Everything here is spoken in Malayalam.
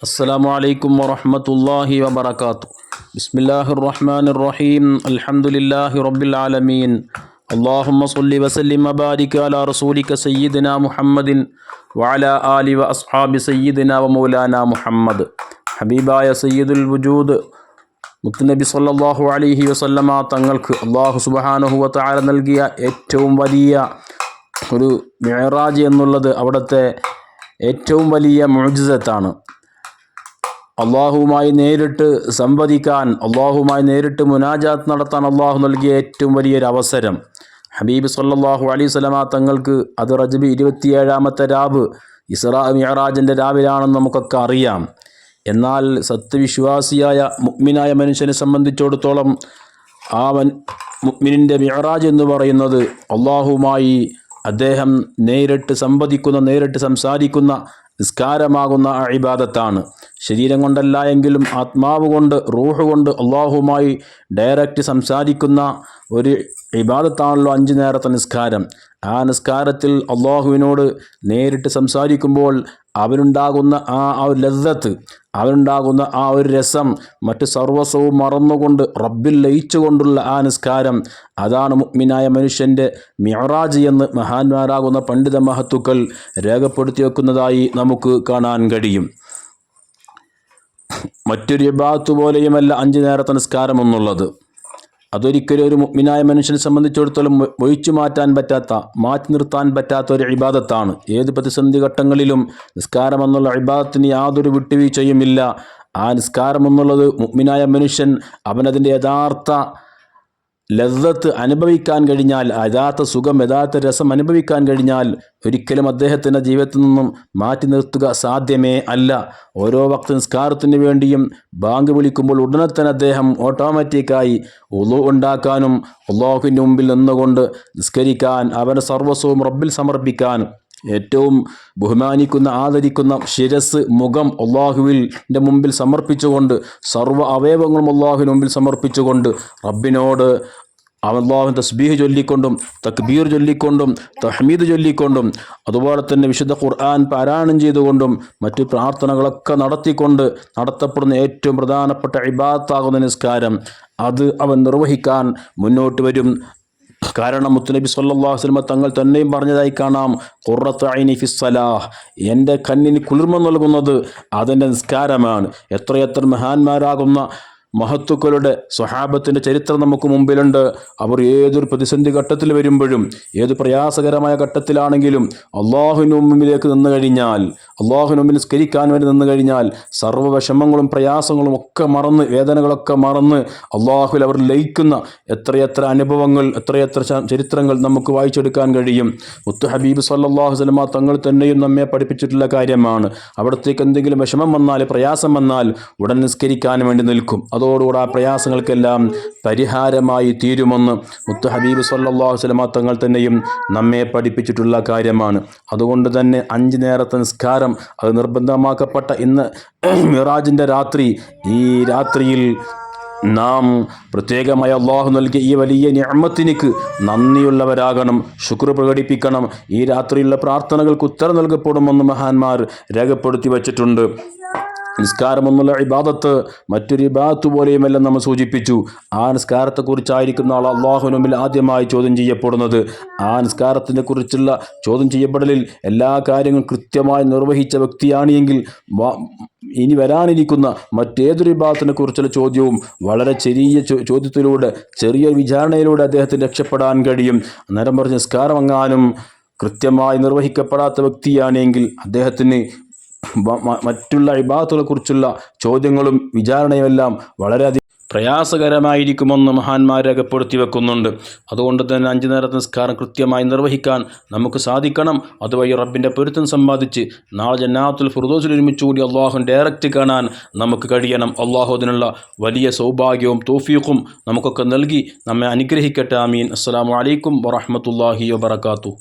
السلام عليكم ورحمة الله وبركاته بسم الله الرحمن الرحيم الحمد لله رب العالمين اللهم صل وسلم وبارك على رسولك سيدنا محمد وعلى آل وأصحاب سيدنا ومولانا محمد ഹബീബായ സയ്യിദുൽ വജൂദ് മുത്തുനബി സല്ലല്ലാഹു അലൈഹി വസല്ലമ തങ്ങൾക്ക് അള്ളാഹു സുബ്ഹാനഹു വതആല നൽകിയ ഏറ്റവും വലിയ ഒരു മിഅറാജ് എന്നുള്ളത് അവിടുത്തെ ഏറ്റവും വലിയ മുഅ്ജിസത്താണ് അള്ളാഹുവുമായി നേരിട്ട് സംവദിക്കാൻ അള്ളാഹുവുമായി നേരിട്ട് മുനാജാത്ത് നടത്താൻ അള്ളാഹു നൽകിയ ഏറ്റവും വലിയൊരു അവസരം. ഹബീബ് സല്ലാഹു അലൈഹി സ്വലമ തങ്ങൾക്ക് അത് റജബി ഇരുപത്തിയേഴാമത്തെ രാവ് ഇസ്രാ മിയറാജിന്റെ രാവിലാണെന്ന് നമുക്കൊക്കെ അറിയാം. എന്നാൽ സത്യവിശ്വാസിയായ മുഗ്മിനായ മനുഷ്യനെ സംബന്ധിച്ചിടത്തോളം ആ മൻ മുഗ്മിനിന്റെ മിയറാജ് എന്ന് പറയുന്നത് അള്ളാഹുമായി അദ്ദേഹം നേരിട്ട് സംവദിക്കുന്ന നേരിട്ട് സംസാരിക്കുന്ന നിസ്കാരമാകുന്ന ഇബാദത്താണ്. ശരീരം കൊണ്ടല്ല എങ്കിലും ആത്മാവ് കൊണ്ട് റൂഹ് കൊണ്ട് അള്ളാഹുമായി ഡയറക്റ്റ് സംസാരിക്കുന്ന ഒരു ഇബാദത്താണല്ലോ അഞ്ച് നേരത്തെ നിസ്കാരം. ആ നിസ്കാരത്തിൽ അള്ളാഹുവിനോട് നേരിട്ട് സംസാരിക്കുമ്പോൾ അവനുണ്ടാകുന്ന ആ ഒരു ലദ്ദത്ത് അവനുണ്ടാകുന്ന ആ ഒരു രസം മറ്റ് സർവസ്വവും മറന്നുകൊണ്ട് റബ്ബിൽ ലയിച്ചുകൊണ്ടുള്ള ആ നിസ്കാരം അതാണ് മുഗ്മിനായ മനുഷ്യന്റെ മിയറാജ് എന്ന് മഹാന്മാരാകുന്ന പണ്ഡിത മഹത്തുക്കൾ രേഖപ്പെടുത്തി വെക്കുന്നതായി നമുക്ക് കാണാൻ കഴിയും. മറ്റൊരു ഇബാത്ത് പോലെയുമല്ല അഞ്ച് നേരത്തെ നിസ്കാരം എന്നുള്ളത് അതൊരിക്കലും ഒരു മുഗ്മിനായ മനുഷ്യനെ സംബന്ധിച്ചിടത്തോളം ഒഴിച്ചു മാറ്റാൻ പറ്റാത്ത മാറ്റി നിർത്താൻ പറ്റാത്ത ഒരു ഇബാദത്താണ്. ഏത് പ്രതിസന്ധി ഘട്ടങ്ങളിലും നിസ്കാരം എന്നുള്ള ഇബാദത്തിന് യാതൊരു വിട്ടുവീഴ്ചയുമില്ല. ആ നിസ്കാരം എന്നുള്ളത് മുഗ്മിനായ മനുഷ്യൻ അവനതിന്റെ യഥാർത്ഥ ലദ്ദത്ത് അനുഭവിക്കാൻ കഴിഞ്ഞാൽ യഥാർത്ഥ സുഖം യഥാർത്ഥ രസം അനുഭവിക്കാൻ കഴിഞ്ഞാൽ ഒരിക്കലും അദ്ദേഹത്തിന്റെ ജീവിതത്തിൽ നിന്നും മാറ്റി നിർത്തുക സാധ്യമേ അല്ല. ഓരോ വക്ത നിസ്കാരത്തിന് വേണ്ടിയും ബാങ്ക് വിളിക്കുമ്പോൾ ഉടനെ തന്നെ അദ്ദേഹം ഓട്ടോമാറ്റിക്കായി ഉളു ഉണ്ടാക്കാനും അള്ളാഹുവിന്റെ മുമ്പിൽ നിന്നുകൊണ്ട് നിസ്കരിക്കാൻ അവന്റെ സർവസ്വവും റബ്ബിൽ സമർപ്പിക്കാൻ ഏറ്റവും ബഹുമാനിക്കുന്ന ആദരിക്കുന്ന ശിരസ് മുഖം അള്ളാഹുവിന്റെ മുമ്പിൽ സമർപ്പിച്ചുകൊണ്ട് സർവ അവയവങ്ങളും അള്ളാഹുവിന് മുമ്പിൽ സമർപ്പിച്ചുകൊണ്ട് റബ്ബിനോട് അള്ളാഹു തസ്ബീഹ് ചൊല്ലിക്കൊണ്ടും തക്ബീർ ചൊല്ലിക്കൊണ്ടും തഹ്മീദ് ചൊല്ലിക്കൊണ്ടും അതുപോലെ തന്നെ വിശുദ്ധ ഖുർആൻ പാരായണം ചെയ്തുകൊണ്ടും മറ്റു പ്രാർത്ഥനകളൊക്കെ നടത്തിക്കൊണ്ട് നടത്തപ്പെടുന്ന ഏറ്റവും പ്രധാനപ്പെട്ട ഇബാത്താകുന്ന നിസ്കാരം അത് അവൻ നിർവഹിക്കാൻ മുന്നോട്ട് വരും. കാരണം മുത്തുനബി അലൈഹി വസല്ലം തങ്ങൾ തന്നെയും പറഞ്ഞതായി കാണാം. ഖുറത്ത് ഐനി ഫിസ്സലാഹ് എന്റെ കണ്ണിന് കുളിർമ നൽകുന്നത് അതിന്റെ നിസ്കാരമാണ്. എത്രയെത്ര മഹാന്മാരാകുന്ന മഹത്തുക്കളുടെ സ്വഹാബത്തിന്റെ ചരിത്രം നമുക്ക് മുമ്പിലുണ്ട്. അവർ ഏതൊരു പ്രതിസന്ധി ഘട്ടത്തിൽ വരുമ്പോഴും ഏത് പ്രയാസകരമായ ഘട്ടത്തിലാണെങ്കിലും അള്ളാഹുവിന് മുമ്പിലേക്ക് നിന്ന് കഴിഞ്ഞാൽ അള്ളാഹുവിന് മുമ്പിൽ സ്കരിക്കാൻ വേണ്ടി നിന്ന് കഴിഞ്ഞാൽ സർവ വിഷമങ്ങളും പ്രയാസങ്ങളും ഒക്കെ മറന്ന് വേദനകളൊക്കെ മറന്ന് അള്ളാഹുൽ അവർ ലയിക്കുന്ന എത്രയെത്ര അനുഭവങ്ങൾ എത്രയെത്ര ചരിത്രങ്ങൾ നമുക്ക് വായിച്ചെടുക്കാൻ കഴിയും. മുത്തു ഹബീബ് സല്ലാഹു സലമ തങ്ങൾ തന്നെയും നമ്മെ പഠിപ്പിച്ചിട്ടുള്ള കാര്യമാണ്. അവിടത്തേക്ക് എന്തെങ്കിലും വിഷമം വന്നാൽ പ്രയാസം വന്നാൽ ഉടൻ നിസ്കരിക്കാൻ വേണ്ടി നിൽക്കും. അതോടുകൂടെ ആ പ്രയാസങ്ങൾക്കെല്ലാം പരിഹാരമായി തീരുമെന്ന് മുത്തു ഹബീബ് സല്ലാഹു വസ്ലമ തങ്ങൾ തന്നെയും നമ്മെ പഠിപ്പിച്ചിട്ടുള്ള കാര്യമാണ്. അതുകൊണ്ട് തന്നെ അഞ്ച് നേരത്തെ നിസ്കാരം അത് നിർബന്ധമാക്കപ്പെട്ട ഇന്ന് മിറാജിന്റെ രാത്രി ഈ രാത്രിയിൽ നാം പ്രത്യേകമായ അള്ളാഹു നൽകിയ ഈ വലിയ ഞമ്മത്തിനിക്ക് നന്ദിയുള്ളവരാകണം ശുക്ർ പ്രകടിപ്പിക്കണം. ഈ രാത്രിയിലുള്ള പ്രാർത്ഥനകൾക്ക് ഉത്തരം നൽകപ്പെടുമെന്ന് മഹാന്മാർ രേഖപ്പെടുത്തി വച്ചിട്ടുണ്ട്. നിസ്കാരം എന്നുള്ള ഇബാദത്ത്. മറ്റൊരു ഇബാദത്ത് പോലെയുമെല്ലാം നമ്മൾ സൂചിപ്പിച്ചു. ആ നിസ്കാരത്തെക്കുറിച്ചായിരിക്കുന്ന ആൾ അള്ളാഹുവിന് മുമ്പിൽ ആദ്യമായി ചോദ്യം ചെയ്യപ്പെടുന്നത്. ആ നിസ്കാരത്തിനെ കുറിച്ചുള്ള ചോദ്യം ചെയ്യപ്പെടലിൽ എല്ലാ കാര്യങ്ങളും കൃത്യമായി നിർവഹിച്ച വ്യക്തിയാണ് എങ്കിൽ ഇനി വരാനിരിക്കുന്ന മറ്റേതൊരു വിഭാഗത്തിനെ കുറിച്ചുള്ള ചോദ്യവും വളരെ ചെറിയ ചോദ്യത്തിലൂടെ ചെറിയ വിചാരണയിലൂടെ അദ്ദേഹത്തിന് രക്ഷപ്പെടാൻ കഴിയും. അന്നേരം പറഞ്ഞ നിസ്കാരം കൃത്യമായി നിർവഹിക്കപ്പെടാത്ത വ്യക്തിയാണെങ്കിൽ അദ്ദേഹത്തിന് മറ്റുള്ള ഇബാത്തുകളെ കുറിച്ചുള്ള ചോദ്യങ്ങളും വിചാരണയുമെല്ലാം വളരെയധികം പ്രയാസകരമായിരിക്കുമെന്ന് മഹാന്മാർ രേഖപ്പെടുത്തി വെക്കുന്നുണ്ട്. അതുകൊണ്ട് തന്നെ അഞ്ചു നേരത്തെ നിസ്കാരം കൃത്യമായി നിർവഹിക്കാൻ നമുക്ക് സാധിക്കണം. അതുവഴി റബ്ബിന്റെ പൊരുത്തം സമ്പാദിച്ച് നാളെ ജന്നാത്തുൽ ഫുർദോസിൽ ഒരുമിച്ചുകൂടി അള്ളാഹു ഡയറക്റ്റ് കാണാൻ നമുക്ക് കഴിയണം. അള്ളാഹു അതിനുള്ള വലിയ സൗഭാഗ്യവും തോഫീഖും നമുക്കൊക്കെ നൽകി നമ്മെ അനുഗ്രഹിക്കട്ടെ. ആമീൻ. അസ്സാം വലൈക്കും വറഹമത്തല്ലാഹി വാത്തു